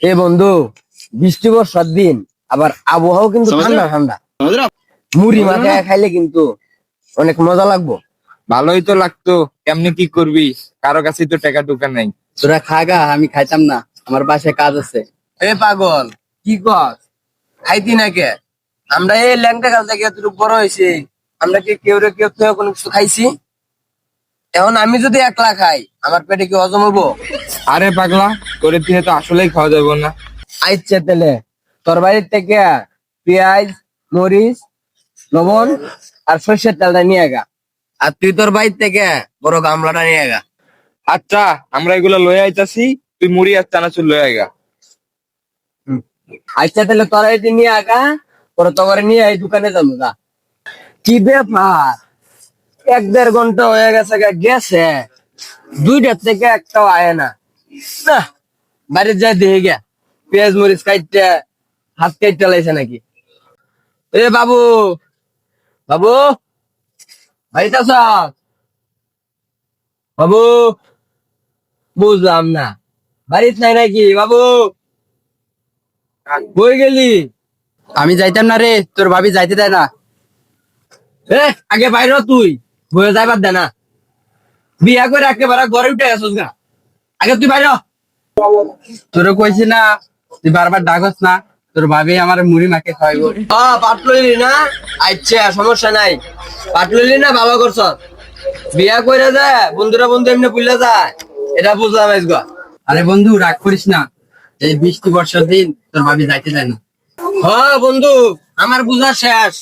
এ বন্ধু বৃষ্টি বর্ষার দিন আবার আবহাওয়া কিন্তু ঠান্ডা ঠান্ডা। মুড়ি মাথায় খাইলে কিন্তু অনেক মজা লাগবো। ভালোই তো লাগতো। কেমনি কি করবি? কারও কাছে তো টাকা টুকা নাই। তোরা খাগা আমি খাইতাম না। আমার বাসায় কাজ আছে। এ পাগল কি কস? খাইতি না কে? আমরা এই ল্যাংটা কাজ থেকে বড় হয়েছি। আমরা কি কেউ রে কেউ কোনো কিছু খাইছি? এখন আমি যদি একলা খাই আমার পেটে কি হজম হব আরে পাগলা করে দিয়ে তো আসলেই খাওয়া যাবে না। আইচ্ছে তেলে। তোর বাড়ির থেকে পেঁয়াজ মরিচ লবণ আর সর্ষের তেলটা নিয়ে গা। আর তুই তোর বাড়ির থেকে বড় গামলাটা নিয়ে গা। আচ্ছা আমরা এগুলো লয়ে আইতাছি তুই মুড়ি আর চানাচুর লয়ে আইগা আচ্ছা তাহলে তোরা এটি নিয়ে আগা পরে তো করে নিয়ে এই দোকানে যাব গা। কি ব্যাপার? এক দেড় ঘণ্টা হয়ে গেছে গা, গেছে। দুইটার থেকে একটাও আয় না। বাড়ির যাই দেখে গে পেঁয়াজ মরিচ কাটতে হাত কাটতে লাইছে নাকি? এ বাবু বাবু বাড়িতে আছ? বাবু বুঝলাম না। বাড়িতে নাই নাকি? বাবু বই গেলি? আমি যাইতাম না রে তোর ভাবি যাইতে দেয় না। এ আগে বাইর তুই। বয়ে যাইবার দে না। বিয়া করে একেবারে ঘরে উঠে আসুস গা। আগে তুই বাইর। তোরে কইছি না, তুই বারবার ডাকস না, তোর ভাবি আমার মুড়ি মাকে খাওয়াইবো। ও পাট না? আচ্ছা সমস্যা নাই। পাট লইলি না, ভালো করছ। বিয়া করে যায় বন্ধুরা বন্ধু এমনি বুঝলে যায় এটা বুঝলাম আজগা আরে বন্ধু, রাগ করিস না। এই বৃষ্টি বর্ষার দিন তোর ভাবি যাইতে দেয় না। হ্যাঁ বন্ধু, আমার বুঝা শেষ।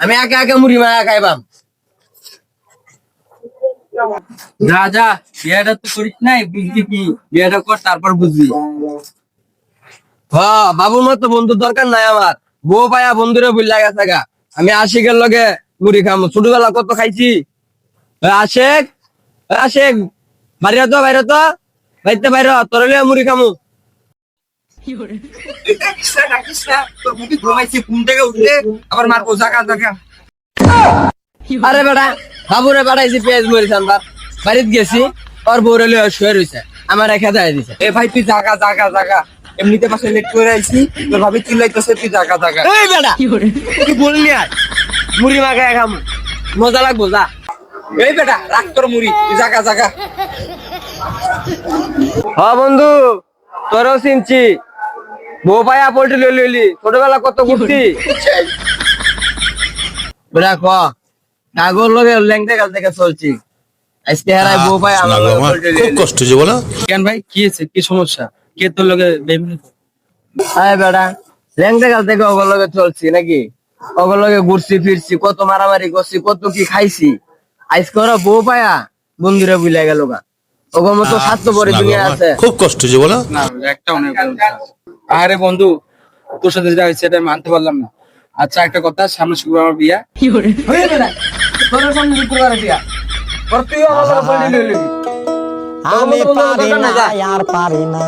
আমি একে একে মুড়ি মায়া খাইবাম। যা যা, বিয়েটা তো করিস নাই বুঝবি কি? বিয়েটা কর, তারপর বুঝবি। হ্যাঁ বাবুর মতো বন্ধু দরকার নাই আমার। বউ পায়া বন্ধুরে বুঝলা গেছে গা। আমি আশিকের লগে মুড়ি খামো। ছোটবেলা কত খাইছি? আশেক? আশেক, বাইরে তো বাইরে তো বাইতে বাইরে তোর মুড়ি খামু। আরে বেটা। বাবুরে বেড়াইছি পেঁয়াজ মরিচ আনবার বাড়িত গেছি ওর বউরে লিয়ে শুয়ে রয়েছে আমার রেখে দেয় দিছে। এ ভাই তুই জাগা জাগা জাগা। এমনিতে পাশে লেট করে আইছি তোর ভাবি চিল্লাইতেছে তুই জাগা জাগা। এই বেটা কি বললি আজ মুড়ি মাখায় খামু মজা লাগবো যা। এই বেটা রাখ তোর মুড়ি তুই জাগা জাগা। হ বন্ধু তোরও চিনছি। বউ পায়া পোল্ট্রি লই লইলি। ছোটবেলা কত ঘুরছি বেটা ক? কাগজ লগে ল্যাংটে কাল থেকে চলছি। আজকে হারাই বউ পায়া আমার খুব কষ্ট যে বলো। কেন ভাই? কি হয়েছে? কি সমস্যা? কে তোর লগে বেইমানি করে? আয় বেটা ল্যাংটে কাল থেকে ওগুলো লগে চলছি নাকি? ওগুলো লগে ঘুরছি ফিরছি কত মারামারি করছি কত কি খাইছি। আজকে ওরা বউ পায়া বন্ধুরা বুঝলে গেল গা। ওগো মতো স্বার্থ পরে দুনিয়া আছে। খুব কষ্ট যে বলো। না একটা অনেক আরে বন্ধু তোর সাথে যেটা হয়েছে এটা আমি মানতে পারলাম না। আচ্ছা একটা কথা সামনে শুক্রবার আমার বিয়া হয়ে তোর সামনে দিয়া। তুইও আমার লগে পোল্ট্রি আমি পারি না আর পারি না।